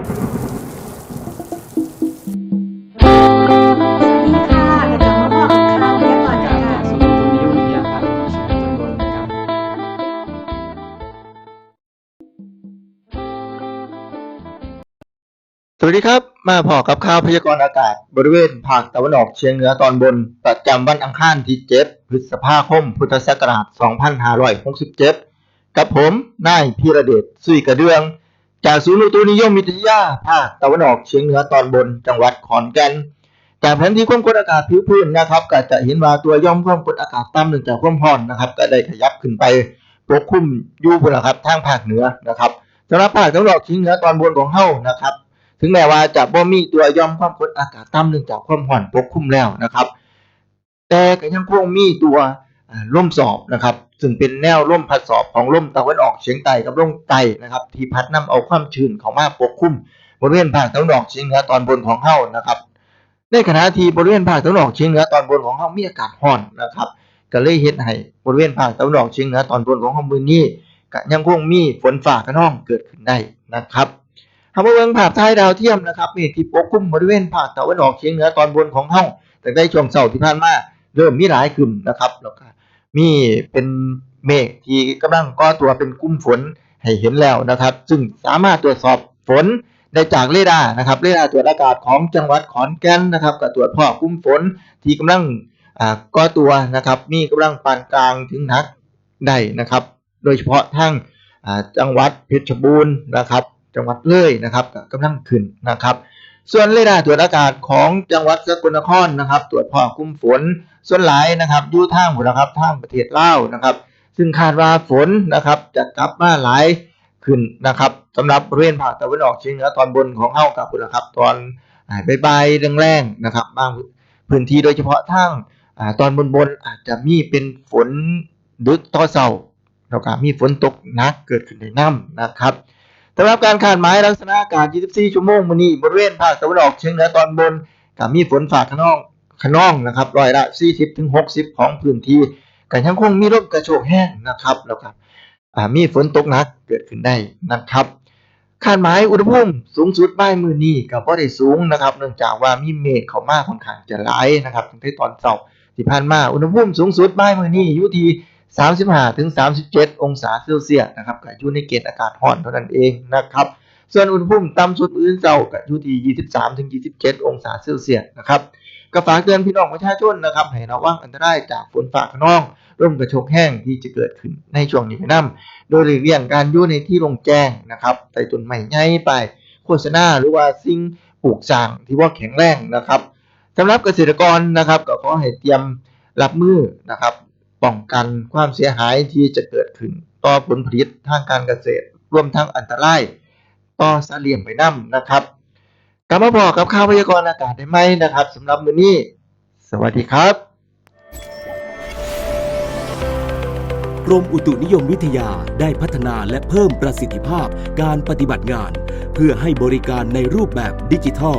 สวัสดีค่ะกระจกมะม่วงข้าวพยากรณ์จากค่ะสมุทรนิยมวิทยาภาคตะวันออกเฉียงเหนือตอนบนนะครับสวัสดีครับ มาพอกับข่าวพยากรณ์อากาศ บริเวณภาคตะวันออกเฉียงเหนือตอนบน ประจำวันอังคารที่ 7 พฤษภาคม พุทธศักราช 2567 กับผม นายพีระเดชสุยกระเดือง จากศูนย์อุตุนิยมวิทยาภาคตะวันออกเฉียงเหนือตอนบนจังหวัดขอนแก่นจากแผนที่ความกดอากาศผิวพื้นนะครับก็จะเห็นว่าตัวย่อมความกดอากาศต่ำเนื่องจากความร้อนนะครับ ก็ได้ขยับขึ้นไปปกคลุมอยู่บนนะครับทางภาคเหนือนะครับสำหรับภาคตะวันออกเฉียงเหนือตอนบนของเฮานะครับ ถึงแม้ว่าจะบ่มีตัวย่อมความกดอากาศต่ำเนื่องจากความร้อนปกคลุมแล้วนะครับ แต่ก็ยังคงมีตัว อ่าลมสอบนะครับ ซึ่งเป็นแนวลมพัดสอบของลมตะวันออกเฉียงใต้กับลมใต้นะครับ ที่พัดนำเอาความชื้นเข้ามาปกคลุมบริเวณภาคตะวันออกเฉียงเหนือตอนบนของเฮานะครับ ในขณะที่บริเวณภาคตะวันออกเฉียงเหนือตอนบนของเฮามีอากาศร้อนนะครับ ก็เลยเฮ็ดให้บริเวณภาคตะวันออกเฉียงเหนือตอนบนของเฮามื้อนี้ก็ยังคงมีฝนฟ้าคะนองเกิดขึ้นได้นะครับหากว่าเบิ่งภาพถ่ายดาวเทียมนะครับมฆที่ปกคลุมบริเวณภาคตะวันออกเฉียงเหนือตอนบนของเฮาตั้งแต่ช่วงเช้าที่ผ่านมาเริ่มมีหลายขึ้นนะครับแล้วก็ มีเป็นเมฆที่กำลังก่อตัวเป็นกลุ่มฝนให้เห็นแล้วนะครับ ซึ่งสามารถตรวจสอบฝนได้จากเรดาร์นะครับเรดาร์ตรวจอากาศของจังหวัดขอนแก่นนะครับก็ตรวจพบกลุ่มฝนที่กำลังก่อตัวนะครับ มีกำลังปานกลางถึงหนักได้นะครับ โดยเฉพาะทางจังหวัดเพชรบูรณ์นะครับ จังหวัดเลยนะครับก็กำลังขึ้นนะครับ ส่วนเรดาร์ตรวจอากาศของจังหวัดสกลนครนะครับ ตรวจพบกลุ่มฝน ส่วนหลายนะครับยู่ทางพุ่นนะครับทางประเทศลาวนะครับ ซึ่งคาดว่าฝนนะครับจะกลับมาหลายขึ้นนะครับสำหรับบริเวณภาคตะวันออกเฉียงเหนือตอนบนของเฮากับพุ่นะครับ ตอนอ่าบ่ายๆแรงๆนะครับบางพื้นที่โดยเฉพาะทางอตอนบนๆอาจจะมีเป็นฝนดึกต่อเช้าแล้วก็มีฝนตกหนักเกิดขึ้นในน้ำนะครับ สำหรับการคาดหมายลักษณะอากาศ 24 ชั่วโมงมื้อนี้บริเวณภาคตะวันออกเฉียงเหนือตอนบนก็มีฝนฟ้าคะนองคะนองนะครับร้อยละ 40ถึง60 ของพื้นที่ก็ยังคงมีลมกระโชกแห้งนะครับแล้วก็อ่ามีฝนตกหนักเกิดขึ้นได้นะครับคาดหมายอุณหภูมิสูงสุดบ่ายมื้อนี้ก็บ่ได้สูงนะครับ เนื่องจากว่ามีเมฆเข้ามาค่อนข้างจะหลายนะครับตั้งแต่ตอนเช้าที่ผ่านมาอุณหภูมิสูงสุดบ่ายมื้อนี้อยู่ที่ 35ถึง37 องศาเซลเซียสนะครับก็อยู่ในเกณฑ์อากาศร้อนเท่านั้นเองนะครับ ส่วนอุณหภูมิต่ำสุดมื้ออื่นเช้าก็อยู่ที่23ถึง27 องศาเซลเซียสนะครับก็ฝากเตือนพี่น้องประชาชนนะครับให้ระวังอันตรายจากฝนฟ้าคะนองลมกระโชกแห้งที่จะเกิดขึ้นในช่วงนี้ไปนํโดยหลีกเลี่ยงการอยู่ในที่โล่งแจ้งนะครับใต้ต้นไม้ใหญ่ไปโฆษณาหรือว่าสิ่งปลูกสร้างที่ว่าแข็งแรงนะครับสำหรับเกษตรกรนะครับก็ขอให้เตรียมรับมือนะครับ ป้องกันความเสียหายที่จะเกิดขึ้น ต่อผลผลิตทางการเกษตร รวมทั้งอันตรายต่อสัตว์เลี้ยงไปนำนะครับกลับมาพอกกับข่าวพยากรณ์อากาศได้ไหมนะครับสำหรับมื้อนี้ สวัสดีครับ กรมอุตุนิยมวิทยาได้พัฒนาและเพิ่มประสิทธิภาพการปฏิบัติงาน เพื่อให้บริการในรูปแบบดิจิทัล